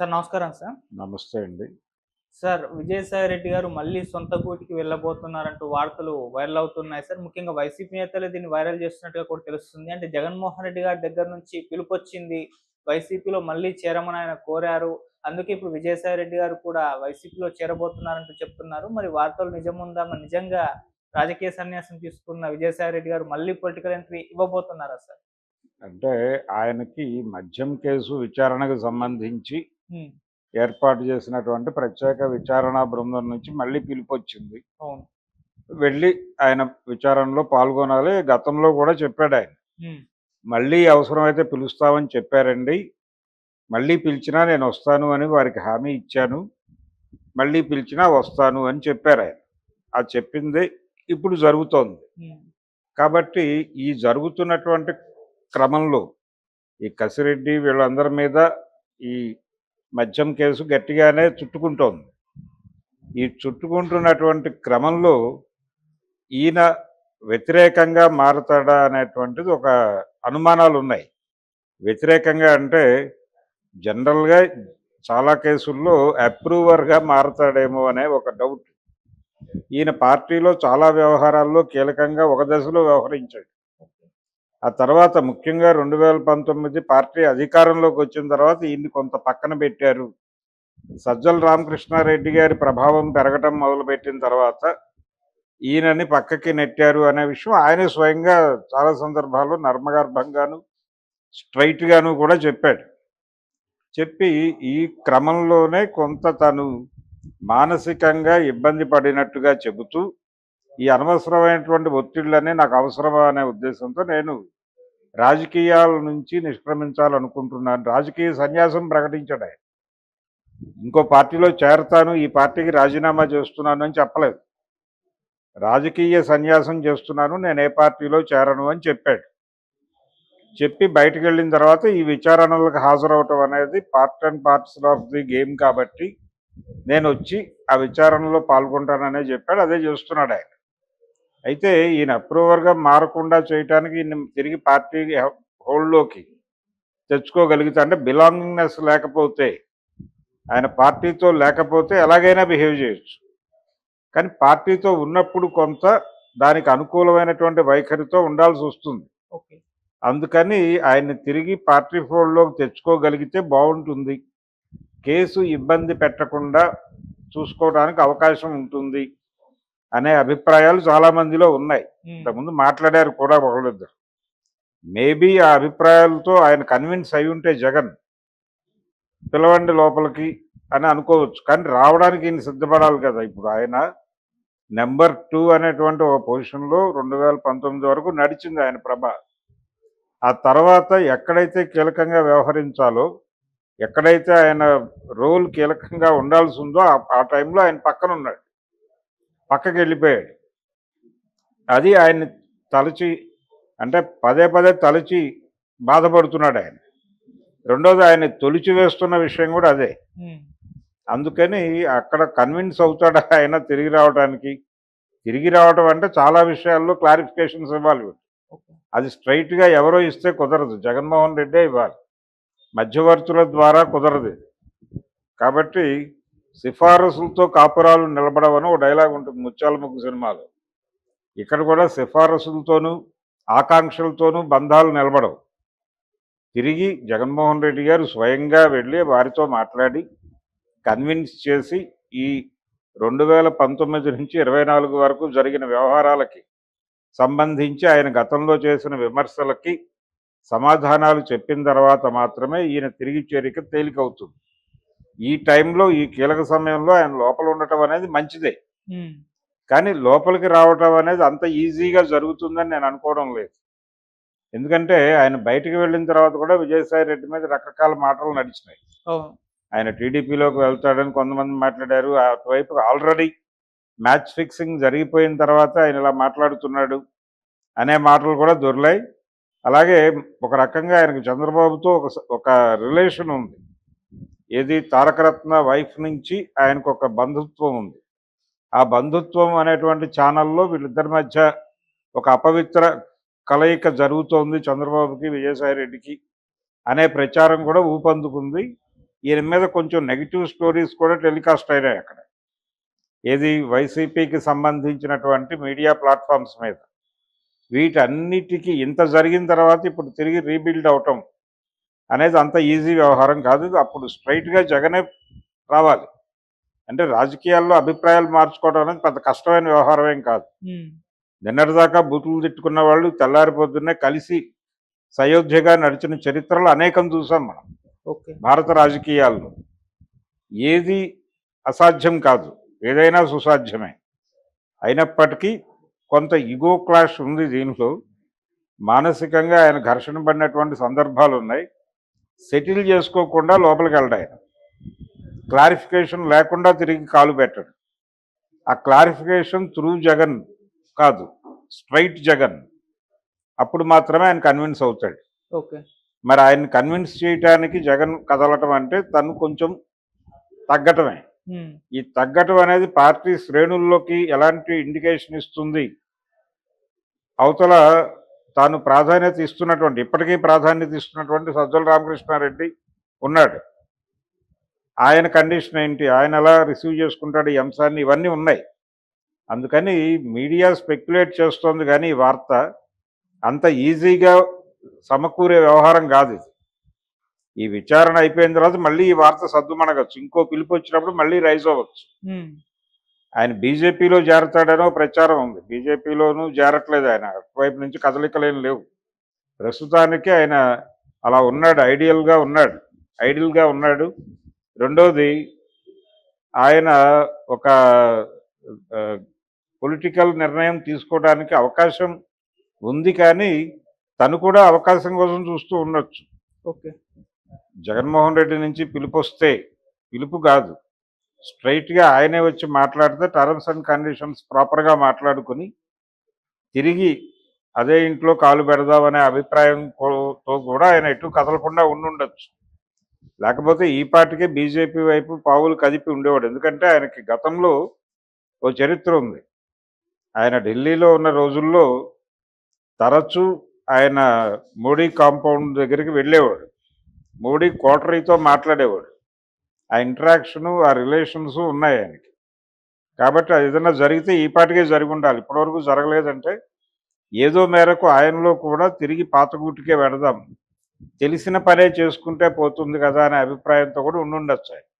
Sir నమస్కారం sir. నమస్తే అండి. సార్ విజయసాయి రెడ్డి గారు మళ్ళీ సొంత గూటికి వెళ్ళబోతున్నారంటూ వార్తలు వైరల్ అవుతున్నాయి సార్. ముఖ్యంగా వైసీపీ నేతలు దీన్ని వైరల్ చేస్తున్నట్టుగా కూడా తెలుస్తుంది. అంటే జగన్మోహన్ రెడ్డి గారి దగ్గర నుంచి పిలుపు వచ్చింది వైసీపీలో మళ్ళీ చేరమని ఆయన కోరారు. అందుకే ఇప్పుడు విజయసాయి రెడ్డి గారు కూడా వైసీపీలో చేరబోతున్నారంటూ చెప్తున్నారు. మరి వార్తలు నిజముందా? మరి నిజంగా రాజకీయ సన్యాసం తీసుకున్న విజయసాయి రెడ్డి గారు మళ్ళీ పొలిటికల్ ఎంట్రీ ఇవ్వబోతున్నారా సార్? అంటే ఆయనకి మద్యం కేసు విచారణకు సంబంధించి ఏర్పాటు చేసినటువంటి ప్రత్యేక విచారణ బృందం నుంచి మళ్ళీ పిలుపు వచ్చింది వెళ్ళి ఆయన విచారణలో పాల్గొనాలి. గతంలో కూడా చెప్పాడు ఆయన. మళ్ళీ అవసరమైతే పిలుస్తామని చెప్పారండి. మళ్ళీ పిలిచినా నేను వస్తాను అని వారికి హామీ ఇచ్చాను. మళ్ళీ పిలిచినా వస్తాను అని చెప్పారు ఆయన. ఆ చెప్పింది ఇప్పుడు జరుగుతోంది. కాబట్టి ఈ జరుగుతున్నటువంటి క్రమంలో ఈ కసిరెడ్డి వీళ్ళందరి మీద ఈ మద్యం కేసు గట్టిగానే చుట్టుకుంటోంది. ఈ చుట్టుకుంటున్నటువంటి క్రమంలో ఈయన వ్యతిరేకంగా మారతాడా అనేటువంటిది ఒక అనుమానాలు ఉన్నాయి వ్యతిరేకంగా అంటే జనరల్గా చాలా కేసుల్లో అప్రూవర్గా మారతాడేమో అనే ఒక డౌట్. ఈయన పార్టీలో చాలా వ్యవహారాల్లో కీలకంగా ఒక దశలో వ్యవహరించాడు. ఆ తర్వాత ముఖ్యంగా రెండు వేల పంతొమ్మిది పార్టీ అధికారంలోకి వచ్చిన తర్వాత ఈయన్ని కొంత పక్కన పెట్టారు. సజ్జల రామకృష్ణారెడ్డి గారి ప్రభావం పెరగటం మొదలుపెట్టిన తర్వాత ఈయనని పక్కకి నెట్టారు అనే విషయం ఆయనే స్వయంగా చాలా సందర్భాల్లో నర్మగర్భంగాను స్ట్రైట్గాను కూడా చెప్పాడు. చెప్పి ఈ క్రమంలోనే కొంత తను మానసికంగా ఇబ్బంది పడినట్టుగా చెబుతూ ఈ అనవసరమైనటువంటి ఒత్తిళ్ళనే నాకు అవసరమా అనే ఉద్దేశంతో నేను రాజకీయాల నుంచి నిష్క్రమించాలనుకుంటున్నాను. రాజకీయ సన్యాసం ప్రకటించడే ఇంకో పార్టీలో చేరతాను ఈ పార్టీకి రాజీనామా చేస్తున్నాను అని చెప్పలేదు. రాజకీయ సన్యాసం చేస్తున్నాను నేను ఏ పార్టీలో చేరను అని చెప్పాడు. చెప్పి బయటకు వెళ్ళిన తర్వాత ఈ విచారణలకు హాజరవటం అనేది part and parts of the game కాబట్టి నేను వచ్చి ఆ విచారణలో పాల్గొంటాననే చెప్పాడు అదే చేస్తున్నాడు ఆయన. అయితే ఈయన అప్రూవర్గా మారకుండా చేయటానికి ఈయన తిరిగి పార్టీ హోల్డ్లోకి తెచ్చుకోగలిగితే అంటే బిలాంగింగ్నెస్ లేకపోతే ఆయన పార్టీతో లేకపోతే ఎలాగైనా బిహేవ్ చేయొచ్చు. కానీ పార్టీతో ఉన్నప్పుడు కొంత దానికి అనుకూలమైనటువంటి వైఖరితో ఉండాల్సి వస్తుంది. అందుకని ఆయన్ని తిరిగి పార్టీ ఫోల్డ్లోకి తెచ్చుకోగలిగితే బాగుంటుంది. కేసు ఇబ్బంది పెట్టకుండా చూసుకోవడానికి అవకాశం ఉంటుంది. అనే అభిప్రాయాలు చాలా మందిలో ఉన్నాయి. ఇంతకుముందు మాట్లాడారు కూడా ఒకళ్ళిద్దరు. మేబీ ఆ అభిప్రాయాలతో ఆయన కన్విన్స్ అయి ఉంటే జగన్ పిలవండి లోపలికి అని అనుకోవచ్చు. కానీ రావడానికి ఈయన సిద్ధపడాలి కదా. ఇప్పుడు ఆయన నెంబర్ టూ అనేటువంటి ఒక పొజిషన్లో రెండు వేల పంతొమ్మిది వరకు నడిచింది ఆయన ప్రభ. ఆ తర్వాత ఎక్కడైతే కీలకంగా వ్యవహరించాలో ఎక్కడైతే ఆయన రోల్ కీలకంగా ఉండాల్సి ఉందో ఆ టైంలో ఆయన పక్కన ఉన్నాడు పక్కకి వెళ్ళిపోయాడు అది ఆయన్ని తలచి అంటే పదే పదే తలచి బాధపడుతున్నాడు ఆయన. రెండోది ఆయన తొలిచి వేస్తున్న విషయం కూడా అదే. అందుకని అక్కడ కన్విన్స్ అవుతాడు ఆయన తిరిగి రావడానికి తిరిగి రావడం అంటే చాలా విషయాల్లో క్లారిఫికేషన్స్ ఇవ్వాలి. అది స్ట్రైట్గా ఎవరో ఇస్తే కుదరదు. జగన్మోహన్ రెడ్డే ఇవ్వాలి. మధ్యవర్తుల ద్వారా కుదరదు. కాబట్టి సిఫారసులతో కాపురాలు నిలబడవని ఒక డైలాగ్ ఉంటుంది ముత్యాల ముగ్గు సినిమాలో. ఇక్కడ కూడా సిఫారసులతోనూ ఆకాంక్షలతోనూ బంధాలు నిలబడవు. తిరిగి జగన్మోహన్ రెడ్డి గారు స్వయంగా వెళ్ళి వారితో మాట్లాడి కన్విన్స్ చేసి ఈ రెండు వేల పంతొమ్మిది నుంచి ఇరవై నాలుగు వరకు జరిగిన వ్యవహారాలకి సంబంధించి ఆయన గతంలో చేసిన విమర్శలకి సమాధానాలు చెప్పిన తర్వాత మాత్రమే ఈయన తిరిగి చేరిక తేలికవుతుంది. ఈ టైంలో ఈ కీలక సమయంలో ఆయన లోపల ఉండటం అనేది మంచిదే. కానీ లోపలికి రావటం అనేది అంత ఈజీగా జరుగుతుందని నేను అనుకోవడం లేదు. ఎందుకంటే ఆయన బయటికి వెళ్ళిన తర్వాత కూడా విజయసాయి రెడ్డి మీద రకరకాల మాటలు నడిచినాయి. ఆయన టీడీపీలోకి వెళ్తాడని కొంతమంది మాట్లాడారు. అటువైపు ఆల్రెడీ మ్యాచ్ ఫిక్సింగ్ జరిగిపోయిన తర్వాత ఆయన ఇలా మాట్లాడుతున్నాడు అనే మాటలు కూడా దొరిలాయి. అలాగే ఒక రకంగా ఆయనకు చంద్రబాబుతో ఒక ఒక రిలేషన్ ఉంది. ఏది తారకరత్న వైఫ్ నుంచి ఆయనకు ఒక బంధుత్వం ఉంది. ఆ బంధుత్వం అనేటువంటి ఛానల్లో వీళ్ళిద్దరి మధ్య ఒక అపవిత్ర కలయిక జరుగుతోంది చంద్రబాబుకి విజయసాయి రెడ్డికి అనే ప్రచారం కూడా ఊపందుకుంది. ఈయన మీద కొంచెం నెగిటివ్ స్టోరీస్ కూడా టెలికాస్ట్ అయినాయి అక్కడ. ఏది వైసీపీకి సంబంధించినటువంటి మీడియా ప్లాట్ఫామ్స్ మీద. వీటన్నిటికీ ఇంత జరిగిన తర్వాత ఇప్పుడు తిరిగి రీబిల్డ్ అవటం అనేది అంత ఈజీ వ్యవహారం కాదు. అప్పుడు స్ట్రైట్గా జగనే రావాలి. అంటే రాజకీయాల్లో అభిప్రాయాలు మార్చుకోవడం అనేది పెద్ద కష్టమైన వ్యవహారం ఏం కాదు. నిన్నటిదాకా బూతులు తిట్టుకున్న వాళ్ళు తెల్లారి పొద్దున్నే కలిసి సయోధ్యగా నడిచిన చరిత్రలు అనేకం చూసాం మనం. ఓకే. భారత రాజకీయాల్లో ఏది అసాధ్యం కాదు. ఏదైనా సుసాధ్యమే. అయినప్పటికీ కొంత ఇగో క్లాష్ ఉంది దీంట్లో మానసికంగా ఆయన ఘర్షణ పడినటువంటి సందర్భాలు ఉన్నాయి సెటిల్ చేసుకోకుండా లోపలికి వెళ్ళడు ఆయన. క్లారిఫికేషన్ లేకుండా తిరిగి కాలు పెట్టడు. ఆ క్లారిఫికేషన్ త్రూ జగన్ కాదు స్ట్రైట్ జగన్. అప్పుడు మాత్రమే ఆయన కన్విన్స్ అవుతాడు. ఓకే. మరి ఆయన్ని కన్విన్స్ చేయటానికి జగన్ కదలటం అంటే తను కొంచెం తగ్గటమే. ఈ తగ్గటం అనేది పార్టీ శ్రేణుల్లోకి ఎలాంటి ఇండికేషన్ ఇస్తుంది? అవతల తాను ప్రాధాన్యత ఇస్తున్నటువంటి ఇప్పటికీ ప్రాధాన్యత ఇస్తున్నటువంటి సజ్జల రామకృష్ణారెడ్డి ఉన్నాడు. ఆయన కండిషన్ ఏంటి? ఆయన ఎలా రిసీవ్ చేసుకుంటాడు? ఈ అంశాన్ని ఇవన్నీ ఉన్నాయి. అందుకని మీడియా స్పెక్యులేట్ చేస్తోంది కానీ ఈ వార్త అంత ఈజీగా సమకూరే వ్యవహారం కాదు ఇది. ఈ విచారణ అయిపోయిన తర్వాత మళ్ళీ ఈ వార్త సద్దుమణగచ్చు. ఇంకో పిలుపు వచ్చినప్పుడు మళ్ళీ రైజ్ అవ్వచ్చు. ఆయన బీజేపీలో చేరతాడనో ప్రచారం ఉంది. బీజేపీలోనూ చేరట్లేదు ఆయన. అటువైపు నుంచి కదలికలేం లేవు. ప్రస్తుతానికి ఆయన అలా ఉన్నాడు. ఐడియల్గా ఉన్నాడు. ఐడియల్గా ఉన్నాడు. రెండోది ఆయన ఒక పొలిటికల్ నిర్ణయం తీసుకోవడానికి అవకాశం ఉంది కానీ తను కూడా అవకాశం కోసం చూస్తూ ఉండొచ్చు. ఓకే. జగన్మోహన్ రెడ్డి నుంచి పిలుపు వస్తే పిలుపు కాదు. స్ట్రైట్గా ఆయనే వచ్చి మాట్లాడితే టర్మ్స్ అండ్ కండిషన్స్ ప్రాపర్గా మాట్లాడుకుని తిరిగి అదే ఇంట్లో కాలు పెడదామనే అభిప్రాయంతో కూడా ఆయన ఎటు కదలకుండా ఉండుండొచ్చు. లేకపోతే ఈ పార్టీకే బీజేపీ వైపు పావులు కదిపి ఉండేవాడు. ఎందుకంటే ఆయనకి గతంలో ఓ చరిత్ర ఉంది. ఆయన ఢిల్లీలో ఉన్న రోజుల్లో తరచూ ఆయన మోడీ కాంపౌండ్ దగ్గరికి వెళ్ళేవాడు. మోడీ కోటరీతో మాట్లాడేవాడు. ఆ ఇంటరాక్షను ఆ రిలేషన్స్ ఉన్నాయి ఆయనకి. కాబట్టి అది ఏదైనా జరిగితే ఈ పాటికే జరిగి ఉండాలి. ఇప్పటివరకు జరగలేదంటే ఏదో మేరకు ఆయనలో కూడా తిరిగి పాతగూటికే పెడదాం. తెలిసిన పనే చేసుకుంటే పోతుంది కదా అనే అభిప్రాయంతో కూడా ఉండుండొచ్చు ఆయన.